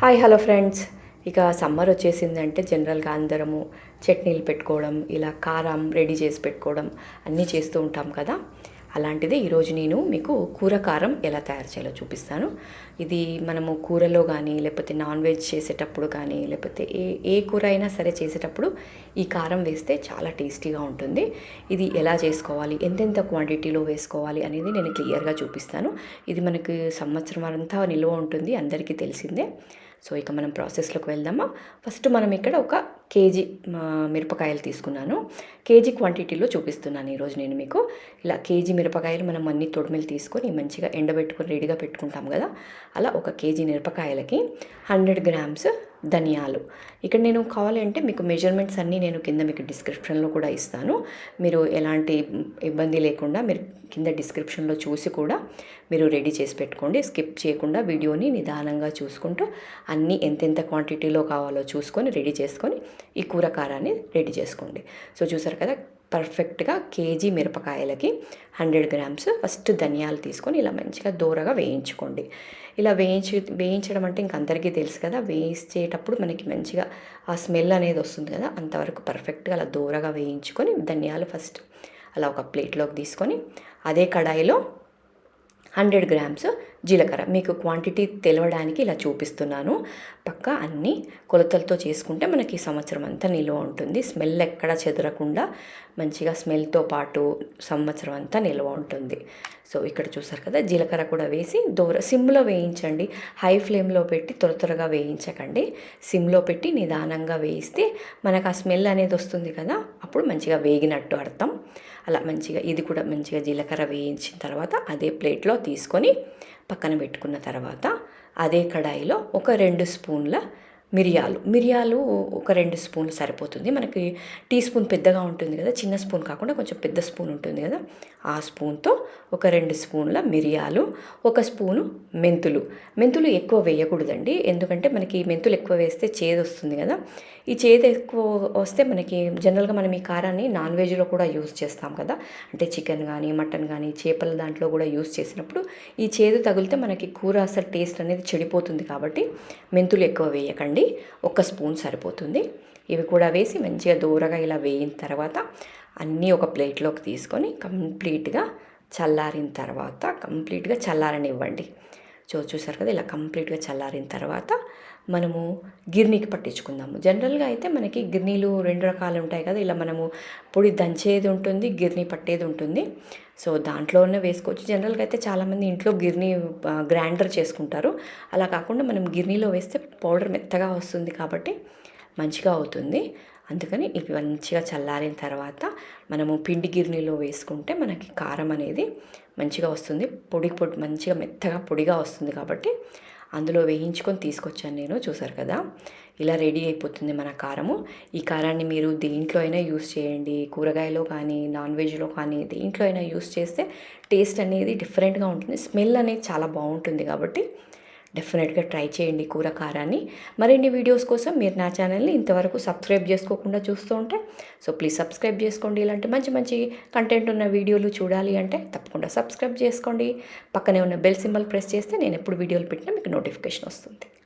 Hi hello friends. ఇక summer వచ్చేసిందంటే జనరల్గా అందరము చట్నీలు పెట్టుకోవడం ఇలా కారం రెడీ చేసి పెట్టుకోవడం అన్నీ చేస్తూ ఉంటాం కదా. అలాంటిదే ఈరోజు నేను మీకు కూర కారం ఎలా తయారు చేయాలో చూపిస్తాను. ఇది మనము కూరలో కానీ లేకపోతే నాన్ వెజ్ చేసేటప్పుడు కానీ లేకపోతే ఏ ఏ కూర అయినా సరే చేసేటప్పుడు ఈ కారం వేస్తే చాలా టేస్టీగా ఉంటుంది. ఇది ఎలా చేసుకోవాలి ఎంతెంత క్వాంటిటీలో వేసుకోవాలి అనేది నేను క్లియర్గా చూపిస్తాను. ఇది మనకి సంవత్సరం అంతా నిల్వ ఉంటుంది అందరికీ తెలిసిందే. సో ఇక మనం ప్రాసెస్లోకి వెళ్దామా? ఫస్ట్ మనం ఇక్కడ ఒక కేజీ మిరపకాయలు తీసుకున్నాను. కేజీ క్వాంటిటీలో చూపిస్తున్నాను ఈరోజు నేను మీకు. ఇలా కేజీ మిరపకాయలు మనం అన్ని తొడిమిలు తీసుకొని మంచిగా ఎండబెట్టుకొని రెడీగా పెట్టుకుంటాం కదా? అలా ఒక కేజీ మిరపకాయలకి హండ్రెడ్ గ్రామ్స్ ధనియాలు. ఇక్కడ నేను కావాలంటే మీకు మెజర్మెంట్స్ అన్నీ నేను కింద మీకు డిస్క్రిప్షన్లో కూడా ఇస్తాను. మీరు ఎలాంటి ఇబ్బంది లేకుండా మీరు కింద డిస్క్రిప్షన్లో చూసి కూడా మీరు రెడీ చేసి పెట్టుకోండి. స్కిప్ చేయకుండా వీడియోని నిదానంగా చూసుకుంటూ అన్నీ ఎంతెంత క్వాంటిటీలో కావాలో చూసుకొని రెడీ చేసుకొని ఈ కూర కారాన్ని రెడీ చేసుకోండి. సో చూసారు కదా పర్ఫెక్ట్గా కేజీ మిరపకాయలకి హండ్రెడ్ గ్రామ్స్ ఫస్ట్ ధనియాలు తీసుకొని ఇలా మంచిగా దూరగా వేయించుకోండి. ఇలా వేయించి వేయించడం అంటే ఇంక అందరికీ తెలుసు కదా వేయించేటప్పుడు మనకి మంచిగా ఆ స్మెల్ అనేది వస్తుంది కదా అంతవరకు పర్ఫెక్ట్గా అలా దూరగా వేయించుకొని ధనియాలు ఫస్ట్ అలా ఒక ప్లేట్లోకి తీసుకొని అదే కడాయిలో హండ్రెడ్ గ్రామ్స్ జీలకర్ర. మీకు క్వాంటిటీ తెలవడానికి ఇలా చూపిస్తున్నాను. పక్క అన్ని కొలతలతో చేసుకుంటే మనకి సంవత్సరం అంతా నిల్వ ఉంటుంది. స్మెల్ ఎక్కడ చెదరకుండా మంచిగా స్మెల్తో పాటు సంవత్సరం అంతా నిల్వ ఉంటుంది. సో ఇక్కడ చూసారు కదా జీలకర్ర కూడా వేసి దూర సిమ్లో వేయించండి. హై ఫ్లేమ్లో పెట్టి త్వర త్వరగా వేయించకండి. సిమ్లో పెట్టి నిదానంగా వేయిస్తే మనకు ఆ స్మెల్ అనేది వస్తుంది కదా అప్పుడు మంచిగా వేగినట్టు అర్థం. అలా మంచిగా ఇది కూడా మంచిగా జీలకర్ర వేయించిన తర్వాత అదే ప్లేట్లో తీసుకొని పక్కన పెట్టుకున్న తర్వాత అదే కడాయిలో ఒక రెండు స్పూన్ల మిరియాలు. మిరియాలు ఒక రెండు స్పూన్లు సరిపోతుంది. మనకి టీ స్పూన్ పెద్దగా ఉంటుంది కదా చిన్న స్పూన్ కాకుండా కొంచెం పెద్ద స్పూన్ ఉంటుంది కదా ఆ స్పూన్తో ఒక రెండు స్పూన్ల మిరియాలు ఒక స్పూను మెంతులు. మెంతులు ఎక్కువ వేయకూడదండి. ఎందుకంటే మనకి మెంతులు ఎక్కువ వేస్తే చేదు వస్తుంది కదా. ఈ చేదు ఎక్కువ వస్తే మనకి జనరల్గా మనం ఈ కారాన్ని నాన్ వెజ్లో కూడా యూజ్ చేస్తాం కదా. అంటే చికెన్ కానీ మటన్ కానీ చేపల దాంట్లో కూడా యూజ్ చేసినప్పుడు ఈ చేదు తగిలితే మనకి కూర అసలు టేస్ట్ అనేది చెడిపోతుంది కాబట్టి మెంతులు ఎక్కువ వేయకండి. ఒక స్పూన్ సరిపోతుంది. ఇవి కూడా వేసి మంచిగా దూరగా ఇలా వేయిన తర్వాత అన్నీ ఒక ప్లేట్లోకి తీసుకొని కంప్లీట్గా చల్లారిన తర్వాత కంప్లీట్గా చల్లారనివ్వండి. చూ చూసారు కదా ఇలా కంప్లీట్గా చల్లారిన తర్వాత మనము గిర్నీకి పట్టించుకుందాము. జనరల్గా అయితే మనకి గిర్నీలు రెండు రకాలు ఉంటాయి కదా ఇలా మనము పొడి దంచేది ఉంటుంది గిర్నీ పట్టేది ఉంటుంది. సో దాంట్లోనే వేసుకోవచ్చు. జనరల్గా అయితే చాలామంది ఇంట్లో గిర్నీ గ్రైండర్ చేసుకుంటారు. అలా కాకుండా మనం గిర్నీలో వేస్తే పౌడర్ మెత్తగా వస్తుంది కాబట్టి మంచిగా అవుతుంది. అందుకని ఇవి మంచిగా చల్లారిన తర్వాత మనము పిండి గిర్నీలో వేసుకుంటే మనకి కారం అనేది మంచిగా వస్తుంది. పొడి పొడి మంచిగా మెత్తగా పొడిగా వస్తుంది కాబట్టి అందులో వేయించుకొని తీసుకొచ్చాను నేను చూసారు కదా? ఇలా రెడీ అయిపోతుంది మన కారము. ఈ కారాన్ని మీరు దేంట్లో అయినా యూస్ చేయండి. కూరగాయలో కానీ నాన్ వెజ్లో కానీ దేంట్లో అయినా యూస్ చేస్తే టేస్ట్ అనేది డిఫరెంట్గా ఉంటుంది. స్మెల్ అనేది చాలా బాగుంటుంది కాబట్టి డెఫినెట్గా ట్రై చేయండి కూర కారాన్ని మరిన్ని వీడియోస్ కోసం మీరు నా ఛానల్ని ఇంతవరకు సబ్స్క్రైబ్ చేసుకోకుండా చూస్తూ ఉంటే సో ప్లీజ్ సబ్స్క్రైబ్ చేసుకోండి. ఇలాంటి మంచి మంచి కంటెంట్ ఉన్న వీడియోలు చూడాలి అంటే తప్పకుండా సబ్స్క్రైబ్ చేసుకోండి. పక్కనే ఉన్న బెల్ సింబల్ ప్రెస్ చేస్తే నేను ఎప్పుడు వీడియోలు పెట్టినా మీకు నోటిఫికేషన్ వస్తుంది.